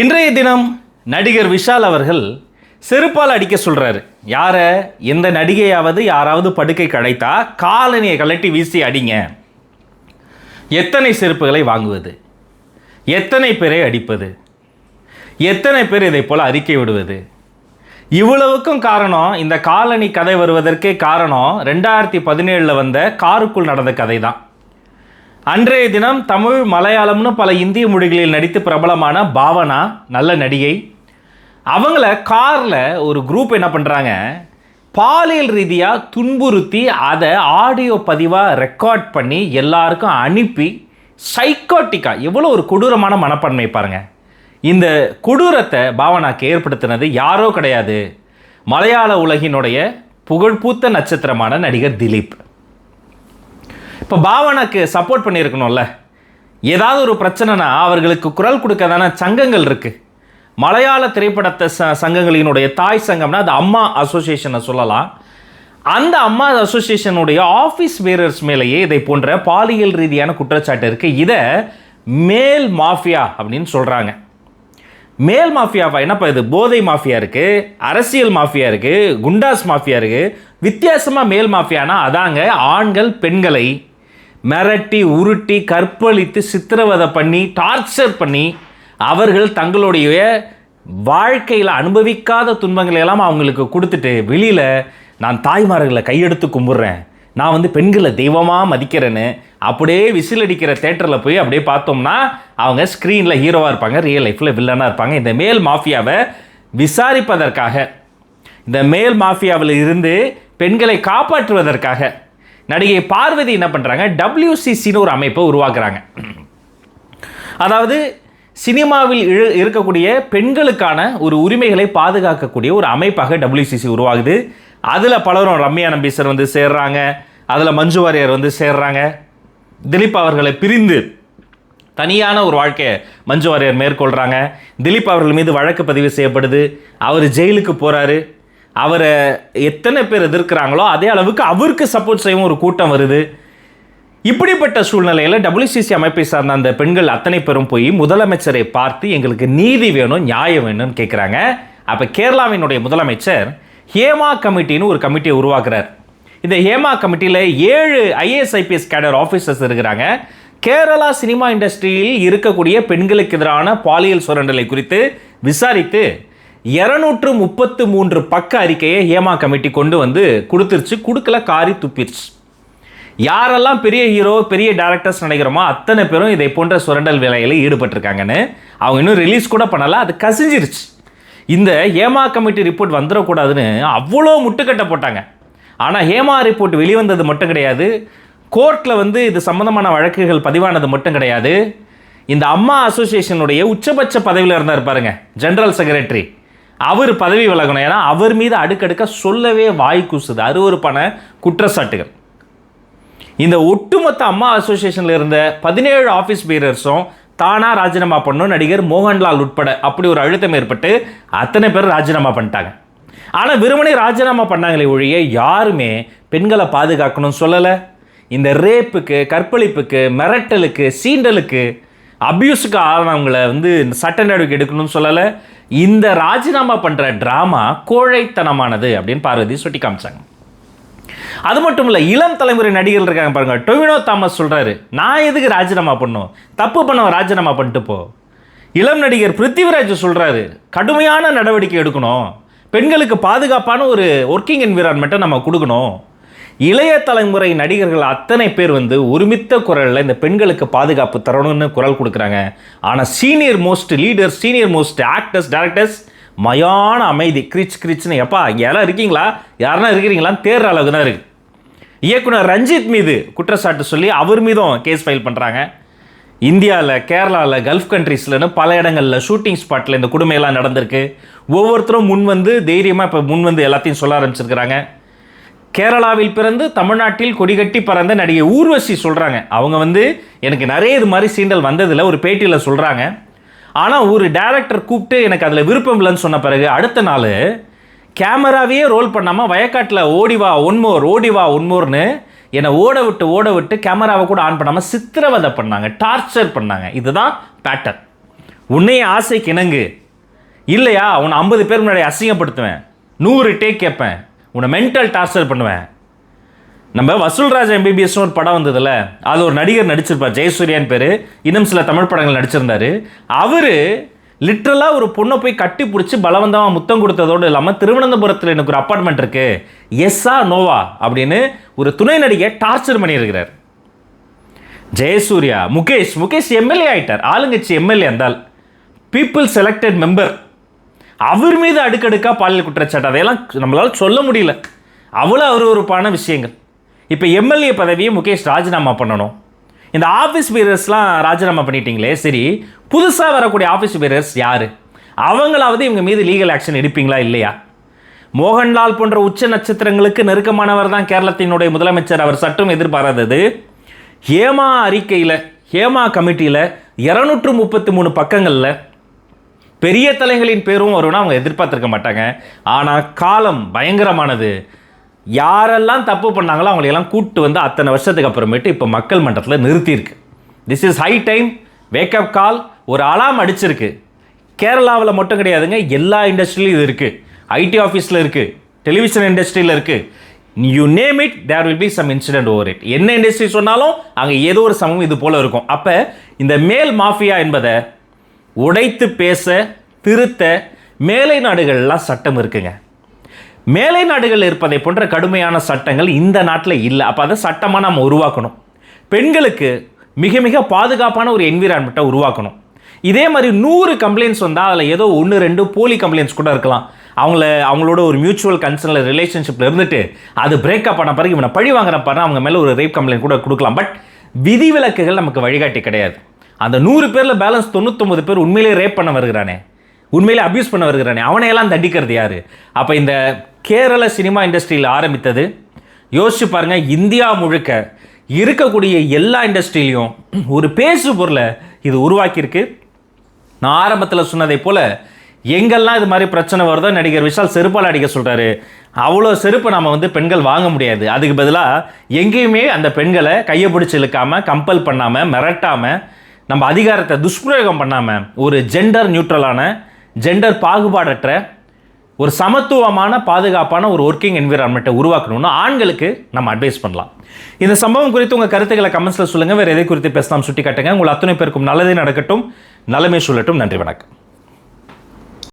இன்றைய தினம் நடிகர் விஷால் அவர்கள் செருப்பால் அடிக்க சொல்கிறாரு யாரை? எந்த நடிகையாவது யாராவது படுக்கை கடைத்தா காலனியை கழட்டி வீசி அடிங்க. எத்தனை செருப்புகளை வாங்குவது? எத்தனை பேரை அடிப்பது? எத்தனை பேர் இதை போல் அறிக்கை விடுவது? இவ்வளவுக்கும் காரணம் இந்த காலனி கதை வருவதற்கே காரணம் ரெண்டாயிரத்தி பதினேழில் வந்த காருக்குள் நடந்த கதை தான் அன்றைய தினம் தமிழ் மலையாளம்னு பல இந்திய மொழிகளில் நடித்து பிரபலமான பாவனா நல்ல நடிகை. அவங்கள காரில் ஒரு குரூப் என்ன பண்ணுறாங்க பாலியல் ரீதியாக துன்புறுத்தி அதை ஆடியோ பதிவாக ரெக்கார்ட் பண்ணி எல்லாருக்கும் அனுப்பி சைக்காட்டிக்காக எவ்வளோ ஒரு கொடூரமான மனப்பான்மை பாருங்கள் இந்த கொடூரத்தை பாவனாக்கு ஏற்படுத்தினது யாரோ கிடையாது. மலையாள உலகினுடைய புகழ்பூத்த நட்சத்திரமான நடிகர் திலீப். இப்போ பாவனாக்கு சப்போர்ட் பண்ணியிருக்கணும்ல. ஏதாவது ஒரு பிரச்சனைனா அவர்களுக்கு குரல் கொடுக்க தானே சங்கங்கள் இருக்குது மலையாள திரைப்படத்தை ச சங்கங்களினுடைய தாய் சங்கம்னா அது அம்மா அசோசியேஷனை சொல்லலாம். அந்த அம்மா அசோசியேஷனுடைய ஆஃபீஸ் வேரர்ஸ் மேலேயே இதை போன்ற பாலியல் ரீதியான குற்றச்சாட்டு இருக்குது இதை மேல் மாஃபியா அப்படின்னு சொல்கிறாங்க மேல் மாஃபியாவா என்னப்பா இது? போதை மாஃபியா இருக்குது அரசியல் மாஃபியா இருக்குது குண்டாஸ் மாஃபியா இருக்குது வித்தியாசமாக மேல் மாஃபியானா அதாங்க ஆண்கள் பெண்களை மிரட்டி உருட்டி கற்பழித்து சித்திரவதை பண்ணி டார்ச்சர் பண்ணி அவர்கள் தங்களுடைய வாழ்க்கையில் அனுபவிக்காத துன்பங்களை எல்லாம் அவங்களுக்கு கொடுத்துட்டு வெளியில் நான் தாய்மார்களை கையெடுத்து கும்பிட்றேன். நான் வந்து பெண்களை தெய்வமாக மதிக்கிறேன்னு அப்படியே விசில் அடிக்கிற தேட்டரில் போய் அப்படியே பார்த்தோம்னா அவங்க ஸ்க்ரீனில் ஹீரோவாக இருப்பாங்க ரியல் லைஃப்பில் வில்லனாக இருப்பாங்க. இந்த மேல் மாஃபியாவை விசாரிப்பதற்காக இந்த மேல் மாஃபியாவில் இருந்து பெண்களை காப்பாற்றுவதற்காக நடிகை பார்வதி என்ன பண்ணுறாங்க டபிள்யூசிசின்னு ஒரு அமைப்பை உருவாக்குறாங்க. அதாவது சினிமாவில் இழு- இருக்கக்கூடிய பெண்களுக்கான ஒரு உரிமைகளை பாதுகாக்கக்கூடிய ஒரு அமைப்பாக டபிள்யூசிசி உருவாகுது. அதில் பலரும் ரம்யா நம்பீசர் வந்து சேர்றாங்க. அதில் மஞ்சு வாரியர் வந்து சேர்றாங்க. திலீப் அவர்களை பிரிந்து தனியான ஒரு வாழ்க்கையை மஞ்சு வாரியர் மேற்கொள்கிறாங்க திலீப் அவர்கள் மீது வழக்கு பதிவு செய்யப்படுது. அவர் ஜெயிலுக்கு போகிறாரு அவரை எத்தனை பேர் எதிர்க்கிறாங்களோ அதே அளவுக்கு அவருக்கு சப்போர்ட் செய்யவும் ஒரு கூட்டம் வருது. இப்படிப்பட்ட சூழ்நிலையில் டபிள்யூசிசி அமைப்பை சார்ந்த அந்த பெண்கள் அத்தனை பேரும் போய் முதலமைச்சரை பார்த்து எங்களுக்கு நீதி வேணும் நியாயம் வேணும்னு கேட்குறாங்க அப்போ கேரளாவினுடைய முதலமைச்சர் ஹேமா கமிட்டின்னு ஒரு கமிட்டியை உருவாக்குறார். இந்த ஹேமா கமிட்டியில் ஏழு ஐஏஎஸ் ஐபிஎஸ் கேடர் ஆஃபீஸர்ஸ் இருக்கிறாங்க. கேரளா சினிமா இண்டஸ்ட்ரியில் இருக்கக்கூடிய பெண்களுக்கு எதிரான பாலியல் சுரண்டலை குறித்து விசாரித்து இரநூற்று முப்பத்து மூன்று பக்க அறிக்கையை ஹேமா கமிட்டி கொண்டு வந்து கொடுத்துருச்சு. கொடுக்கல காரி துப்பிருச்சு. யாரெல்லாம் பெரிய ஹீரோ பெரிய டேரக்டர்ஸ் நினைக்கிறோமோ அத்தனை பேரும் இதை போன்ற சுரண்டல் வேலையில் ஈடுபட்டிருக்காங்கன்னு அவங்க இன்னும் ரிலீஸ் கூட பண்ணலை அது கசிஞ்சிருச்சு. இந்த ஹேமா கமிட்டி ரிப்போர்ட் வந்துடக்கூடாதுன்னு அவ்வளோ முட்டுக்கட்டை போட்டாங்க. ஆனால் ஹேமா ரிப்போர்ட் வெளிவந்தது மட்டும் கிடையாது. கோர்ட்டில் வந்து இது சம்மந்தமான வழக்குகள் பதிவானது மட்டும் கிடையாது. இந்த அம்மா அசோசியேஷனுடைய உச்சபட்ச பதவியில் இருந்தார் பாருங்க ஜென்ரல் செக்ரட்டரி அவர் பதவி விலகணும். ஏன்னா அவர் மீது அடுக்கடுக்க சொல்லவே வாய் கூசுது. அருவருப்பான குற்றச்சாட்டுகள். இந்த ஒட்டுமொத்த அம்மா அசோசியேஷனில் இருந்த பதினேழு ஆஃபீஸ் பீரர்ஸும் தானாக ராஜினாமா பண்ணணும். நடிகர் மோகன்லால் உட்பட அப்படி ஒரு அழுத்தம் ஏற்பட்டு அத்தனை பேர் ராஜினாமா பண்ணிட்டாங்க. ஆனால் வெறுமனே ராஜினாமா பண்ணாங்களே ஒழிய யாருமே பெண்களை பாதுகாக்கணும்னு சொல்லலை. இந்த ரேப்புக்கு கற்பழிப்புக்கு மிரட்டலுக்கு சீண்டலுக்கு அபியூஸுக்கு ஆனவங்களை வந்து இந்த சட்ட நடவடிக்கை எடுக்கணும்னு சொல்லலை. இந்த ராஜினாமா பண்ணுற ட்ராமா கோழைத்தனமானது அப்படின்னு பார்வதி சுட்டி காமிச்சாங்க. அது மட்டும் இல்லை இளம் தலைமுறை நடிகர்கள் இருக்காங்க பாருங்கள் டொவினோ தாமஸ் சொல்கிறாரு நான் எதுக்கு ராஜினாமா பண்ணும் தப்பு பண்ண ராஜினாமா பண்ணிட்டு போ. இளம் நடிகர் பிருத்திவிராஜ் சொல்கிறாரு கடுமையான நடவடிக்கை எடுக்கணும். பெண்களுக்கு பாதுகாப்பான ஒரு ஒர்க்கிங் என்விரான்மெண்ட்டை நம்ம கொடுக்கணும். இளைய தலைமுறை நடிகர்கள் அத்தனை பேர் வந்து ஒருமித்த குரலில் இந்த பெண்களுக்கு பாதுகாப்பு தரணும்னு குரல் கொடுக்குறாங்க. ஆனால் senior most leader senior most actors directors மயான அமைதி. கிரிச் கிரிச்னு. எப்பா யாரா இருக்கீங்களா? யாருன்னா இருக்கிறீங்களான்னு தேர்ற அளவுக்கு தான் இருக்குது இயக்குனர் ரஞ்சித் மீது குற்றச்சாட்டு சொல்லி அவர் மீதும் கேஸ் ஃபைல் பண்ணுறாங்க இந்தியாவில் கேரளாவில் கல்ஃப் கண்ட்ரீஸ்லன்னு பல இடங்களில் ஷூட்டிங் ஸ்பாட்டில் இந்த கொடுமையெல்லாம் நடந்திருக்கு. ஒவ்வொருத்தரும் முன் வந்து தைரியமாக இப்போ முன் வந்து எல்லாத்தையும் சொல்ல ஆரம்பிச்சிருக்கிறாங்க. கேரளாவில் பிறந்து தமிழ்நாட்டில் கொடிகட்டி பறந்த நடிகை ஊர்வசி சொல்கிறாங்க அவங்க வந்து எனக்கு நிறைய இது மாதிரி சீண்டல் வந்ததில் ஒரு பேட்டியில் சொல்கிறாங்க ஆனால் ஒரு டேரக்டர் கூப்பிட்டு எனக்கு அதில் விருப்பம் இல்லைன்னு சொன்ன பிறகு அடுத்த நாள் கேமராவையே ரோல் பண்ணாமல் வயக்காட்டில் ஓடிவா ஒன்மோர் ஓடிவா ஒன்மோர்னு என்னை ஓட விட்டு ஓட விட்டு கேமராவை கூட ஆன் பண்ணாமல் சித்திரவதை பண்ணாங்க டார்ச்சர் பண்ணாங்க. இதுதான் பேட்டர்ன் உன்னைய ஆசை கிணங்கு இல்லையா உன்னை ஐம்பது பேர் முன்னாடி அசிங்கப்படுத்துவேன். நூறு டேக் கேட்பேன். உன்னை மென்டல் டார்ச்சர் பண்ணுவேன். நம்ம வசூல்ராஜ் எம்பிபிஎஸ்னு ஒரு படம் வந்ததில்ல அது ஒரு நடிகர் நடிச்சிருப்பார் ஜெயசூர்யான் பேர். இன்னும் சில தமிழ் படங்கள் நடிச்சிருந்தார். அவர் லிட்ரலாக ஒரு பொண்ணை போய் கட்டி பிடிச்சி பலவந்தமாக முத்தம் கொடுத்ததோடு இல்லாமல் திருவனந்தபுரத்தில் எனக்கு ஒரு அப்பார்ட்மெண்ட் இருக்குது எஸ்ஸா நோவா அப்படின்னு ஒரு துணை நடிகை டார்ச்சர் பண்ணியிருக்கிறார். ஜெயசூர்யா முகேஷ் முகேஷ் எம்எல்ஏ ஆயிட்டார். ஆளுங்கட்சி எம்எல்ஏ இருந்தால். பீப்புள் செலக்டட் மெம்பர் அவர் மீது அடுக்கடுக்காக பாலியல் குற்றச்சாட்டு அதையெல்லாம் நம்மளால் சொல்ல முடியல. அவ்வளோ அருவருப்பான விஷயங்கள். இப்போ எம்எல்ஏ பதவியை முகேஷ் ராஜினாமா பண்ணணும். இந்த ஆஃபீஸ் பீரர்ஸ்லாம் ராஜினாமா பண்ணிட்டீங்களே சரி. புதுசாக வரக்கூடிய ஆஃபீஸ் பீரர்ஸ் யார்? அவங்களாவது இவங்க மீது லீகல் ஆக்ஷன் எடுப்பீங்களா இல்லையா? மோகன்லால் போன்ற உச்ச நட்சத்திரங்களுக்கு நெருக்கமானவர் தான் கேரளத்தினுடைய முதலமைச்சர். அவர் சட்டம் எதிர்பாராதது. ஹேமா அறிக்கையில் ஹேமா கமிட்டியில் இரநூற்று முப்பத்தி மூணு பக்கங்களில் பெரிய தலைகளின் பேரும் வரும்னா அவங்க எதிர்பார்த்துருக்க மாட்டாங்க. ஆனால் காலம் பயங்கரமானது. யாரெல்லாம் தப்பு பண்ணாங்களோ அவங்களையெல்லாம் கூட்டு வந்து அத்தனை வருஷத்துக்கு அப்புறமேட்டு இப்போ மக்கள் மன்றத்தில் நிறுத்தியிருக்கு. This is high time wake up call ஒரு அலாம் அடிச்சிருக்கு. கேரளாவில் மட்டும் கிடையாதுங்க எல்லா இண்டஸ்ட்ரியிலும் இது இருக்குது ஐடி ஆஃபீஸில் இருக்குது டெலிவிஷன் இண்டஸ்ட்ரியில் இருக்குது you name it there will be some incident over it என்ன இண்டஸ்ட்ரி சொன்னாலும் அங்கே ஏதோ ஒரு சமம் இது போல இருக்கும். அப்போ இந்த மேல் மாஃபியா என்பதை உடைத்து பேச திருத்த மேலை நாடுகள்லாம் சட்டம் இருக்குங்க. மேலை நாடுகள் இருப்பதை போன்ற கடுமையான சட்டங்கள் இந்த நாட்டில் இல்லை. அப்போ அதை சட்டமாக நம்ம உருவாக்கணும். பெண்களுக்கு மிக மிக பாதுகாப்பான ஒரு என்விரான்மெண்ட்டை உருவாக்கணும். இதே மாதிரி நூறு கம்ப்ளைண்ட்ஸ் வந்தால் அதில் ஏதோ ஒன்று ரெண்டு போலி கம்ப்ளைண்ட்ஸ் கூட இருக்கலாம். அவங்கள அவங்களோட ஒரு மியூச்சுவல் கன்சர்னில் ரிலேஷன்ஷிப்பில் இருந்துட்டு அது பிரேக்கப் பண்ண பிறகு இவனை பழி வாங்குற பாருன்னா அவங்க மேலே ஒரு ரேப் கம்ப்ளைண்ட் கூட கொடுக்கலாம். பட் விதிவிலக்குகள் நமக்கு வழிகாட்டி கிடையாது. அந்த நூறு பேரில் பேலன்ஸ் தொண்ணூத்தொம்பது பேர் உண்மையிலேயே ரேப் பண்ண வருகிறானே. உண்மையிலே அப்யூஸ் பண்ண வருகிறானே. அவனையெல்லாம் தண்டிக்கிறது யார்? அப்போ இந்த கேரள சினிமா இண்டஸ்ட்ரியில் ஆரம்பித்தது யோசிச்சு பாருங்கள் இந்தியா முழுக்க இருக்கக்கூடிய எல்லா இண்டஸ்ட்ரியிலையும் ஒரு பேசு பொருளை இது உருவாக்கியிருக்கு. நான் ஆரம்பத்தில் சொன்னதை போல் எங்கெல்லாம் இது மாதிரி பிரச்சனை வருதோ நடிகர் விஷால் செருப்பால் அடிக்க சொல்கிறாரு அவ்வளோ செருப்பு நம்ம வந்து பெண்கள் வாங்க முடியாது. அதுக்கு பதிலாக எங்கேயுமே அந்த பெண்களை கையை பிடிச்சி இழுக்காமல் கம்பல் பண்ணாமல் மிரட்டாமல் நம்ம அதிகாரத்தை துஷ்பிரயோகம் பண்ணாமல் ஒரு ஜெண்டர் நியூட்ரலான ஜெண்டர் பாகுபாடற்ற ஒரு சமத்துவமான பாதுகாப்பான ஒரு ஒர்க்கிங் என்விரான்மெண்ட்டை உருவாக்கணும்னு ஆண்களுக்கு நம்ம அட்வைஸ் பண்ணலாம். இந்த சம்பவம் குறித்து உங்கள் கருத்துக்களை கமெண்ட்ஸில் சொல்லுங்கள் வேறு எதை குறித்து பேசலாம் சுட்டி காட்டுங்க உங்கள் அத்தனை பேருக்கும் நல்லதே நடக்கட்டும். நலமே சொல்லட்டும். நன்றி வணக்கம்.